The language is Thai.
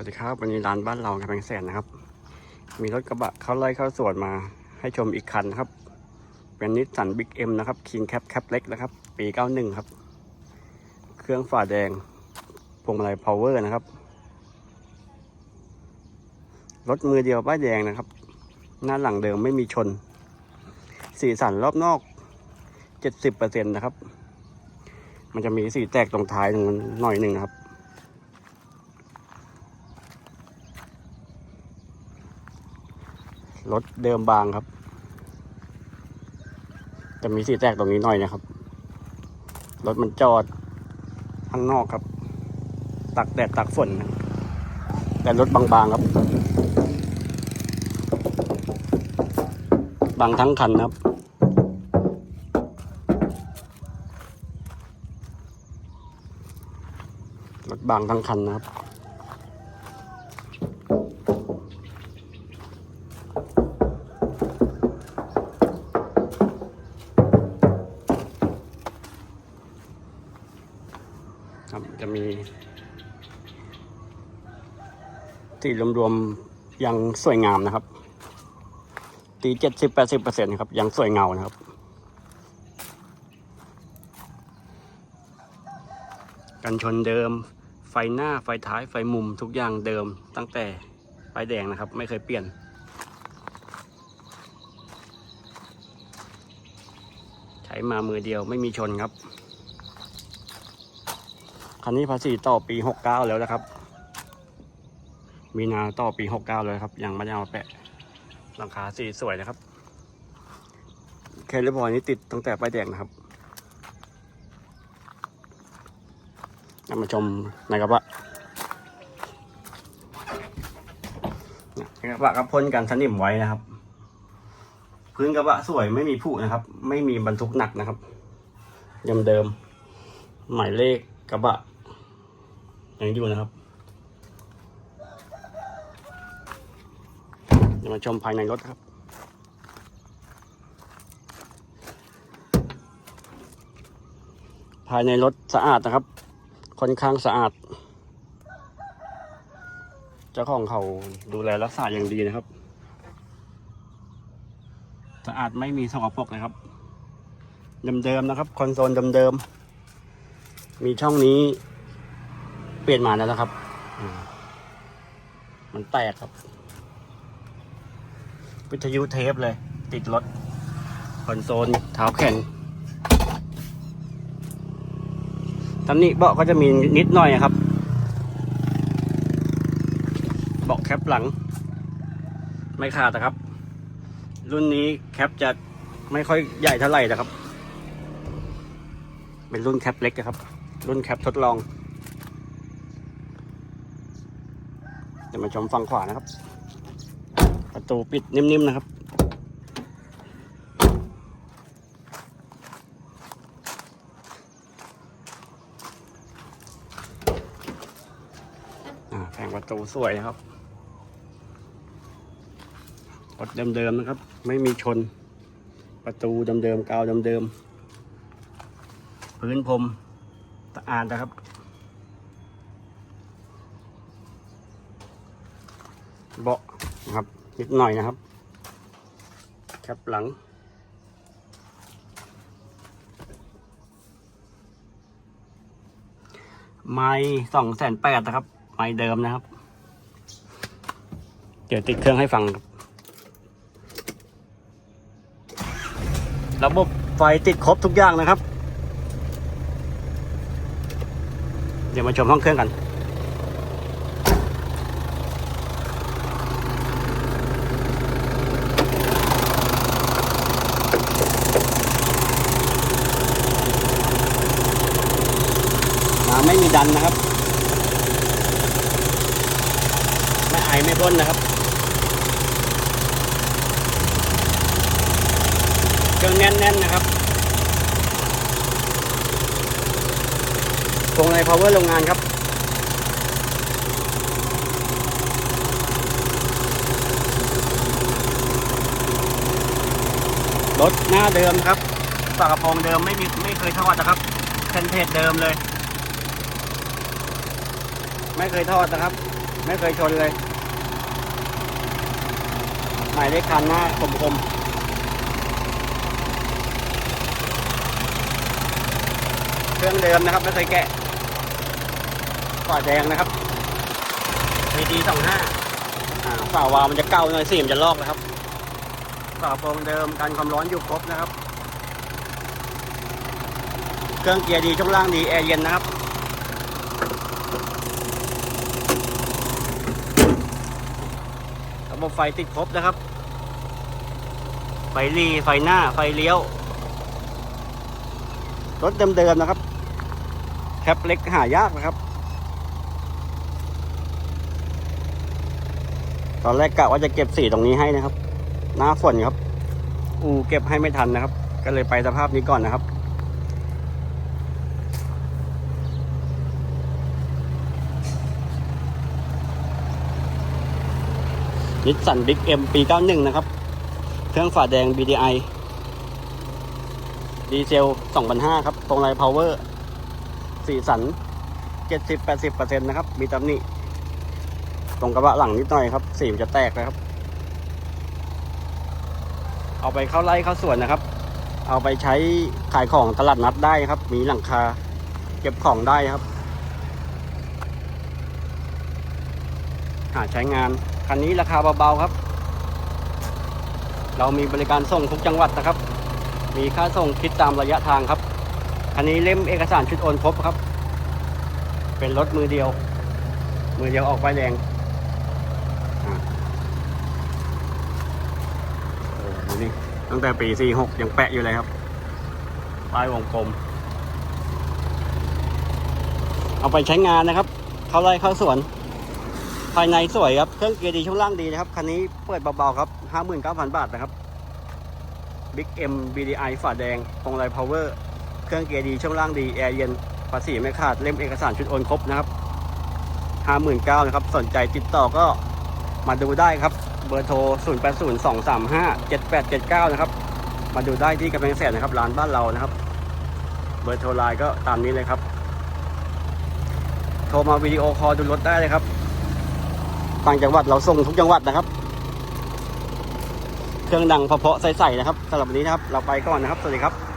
วัสดีครับ วันนี้ร้านบ้านเรากำแพงแสนนะครับ มีรถกระบะเข้าไล่เข้าสวนมาให้ชมอีกคันนะครับ เป็นนิสสันบิ๊กเอ็มนะครับคิงแคปแคปเล็กนะครับ ปี 91 ครับ เครื่องฝาแดงพวงมาลัยพาวเวอร์นะครับ รถมือเดียวป้ายแดงนะครับ หน้าหลังเดิมไม่มีชน สีสันรอบนอก 70%นะครับ มันจะมีสีแตกตรงท้ายตรงนั้นหน่อยหนึ่งนะครับ รถเดิมบางครับ จะมีสีแตกตรงนี้หน่อยนะครับ รถมันจอดข้างนอกครับ ตักแดดตักฝนนะแต่รถบางๆครับ บางทั้งคันครับรถบางทั้งคันนะครับ ครับจะมี ที่รวมๆยังสวยงามนะครับ ตีเจ็ดสิบแปดสิบเปอร์เซ็นต์ครับ ยังสวยเงานะครับ กันชนเดิม ไฟหน้าไฟท้ายไฟมุมทุกอย่างเดิมตั้งแต่ไฟแดงนะครับ ไม่เคยเปลี่ยนใช้มามือเดียวไม่มีชนครับ คันนี้ภาษีต่อปีหกเก้าแล้วนะครับ มีนาต่อปีหกเก้าเลยครับ ยังไม่ได้เอามาแปะหลังคาสีสวยนะครับเคลิบอยนี้ติดตั้งแต่ป้ายแดงนะครับนำมาชมในกระบะในกระบะก็พ่นกันสนิมไว้นะครับ พื้นกระบะสวยไม่มีผุนะครับ ไม่มีบรรทุกหนักนะครับเดิมเดิมหมายเลขกระบะ ยังอยู่นะครับเดี๋ยวมาชมภายในรถครับภายในรถสะอาดนะครับ ค่อนข้างสะอาด เจ้าของเขาดูแลรักษาอย่างดีนะครับ สะอาดไม่มีสกปรกเลยครับ เดิมๆนะครับ คอนโซลเดิมๆมีช่องนี้ เปลี่ยนมาแล้วนะครับมมันแตกครับ วิทยุเทปเลย ติดรถคอนโซลเท้าแข็งตำหนิเบาะก็จะมีนิดหน่อยครับ เบาะแคปหลัง ไม่ขาดนะครับ รุ่นนี้แคปจะไม่ค่อยใหญ่เท่าไหร่นะครับ เป็นรุ่นแคปเล็กนะครับ รุ่นแคปทดลอง เดี๋ ยวมาชมฝั่งขวานะครับ ประตูปิดนิ่มๆนะครับ แผงประตูสวยนะครับรถเดิมๆนะครับ ไม่มีชน ประตูเดิมๆกาวเดิมๆพื้นพรมสะอาดนะครับ เบาะนะครับนิดหน่อยนะครับแคปหลัง ไม้สองแสนแปดนะครับ ไม้เดิมนะครับ เดี๋ยวติดเครื่องให้ฟังครับระบบไฟติดครบทุกอย่างนะครับ เดี๋ยวมาชมห้องเครื่องกัน น้ำไม่มี ดันนะครับ ไม่ไอไม่พ่นนะครับ เครื่องแน่นๆนะครับตรงใน power โรงงานครับรถหน้าเดิมครับฝากระโปรงเดิมไม่มีไม่เคยทอดนะครับเทนเทสเดิมเลย ไม่เคยทอดนะครับ ไม่เคยชนเลย หมายเลขคันหน้าคมๆเครื่องเดิมนะครับไม่เคยแกะฝาแดงนะครับ VD สองห้าอ่าฝาวาล์วมันจะเก่าหน่อยสีมันจะลอกนะครับฝาโปรงเดิมกันความร้อนอยู่ครบนะครับ เครื่องเกียร์ดีช่วงล่างดีแอร์เย็นนะครับ ระบบไฟติดครบนะครับ ไฟรีไฟหน้าไฟเลี้ยว รถเดิมๆนะครับ แคปเล็กหายากนะครับ ตอนแรกกะว่าจะเก็บสีตรงนี้ให้นะครับ หน้าฝนครับ อูเก็บให้ไม่ทันนะครับ ก็เลยไปสภาพนี้ก่อนนะครับ นิสสันบิ๊กเอ็มปี 91 นะครับ เครื่องฝาแดง BDI ดีเซล 2,500 ครับ ตรงไลน์พาวเวอร์ สีสัน 70-80%นะครับ มีตำหนิ ตรงกระบะหลังนิดหน่อยครับ สีมันจะแตกนะครับ เอาไปเข้าไร่เข้าสวนนะครับ เอาไปใช้ขายของตลาดนัดได้ครับ มีหลังคาเก็บของได้ครับ หาใช้งาน คันนี้ราคาเบาๆครับ เรามีบริการส่งทุกจังหวัดนะครับ มีค่าส่งคิดตามระยะทางครับ คันนี้เล่มเอกสารชุดโอนครบครับ เป็นรถมือเดียว มือเดียวออกไฟแดงโอ้โหนี่ตั้งแต่ปี 46 ยังแปะอยู่เลยครับป้ายวงกลม เอาไปใช้งานนะครับ เข้าไร่เข้าสวน ภายในสวยครับ เครื่องเกียร์ดีช่วงล่างดีนะครับ คันนี้เปิดเบาๆครับ 59,000 บาทนะครับ Big M BDI ฝาแดงตรงไลน์พาวเวอร์เครื่องเกียร์ดีช่วงล่างดี แอร์เย็น ภาษีไม่ขาด เล่มเอกสารชุดโอนครบนะครับ 59,000นะครับ สนใจติดต่อก็มาดูได้ครับ เบอร์โทร 0802357879 นะครับ มาดูได้ที่กำแพงแสนนะครับ ร้านบ้านเรานะครับ เบอร์โทรไลน์ก็ตามนี้เลยครับ โทรมาวิดีโอคอลดูรถได้เลยครับ ต่างจังหวัดเราส่งทุกจังหวัดนะครับ เครื่องดังเพาะๆใสๆนะครับสำหรับวันนี้นะครับ เราไปก่อนนะครับ สวัสดีครับ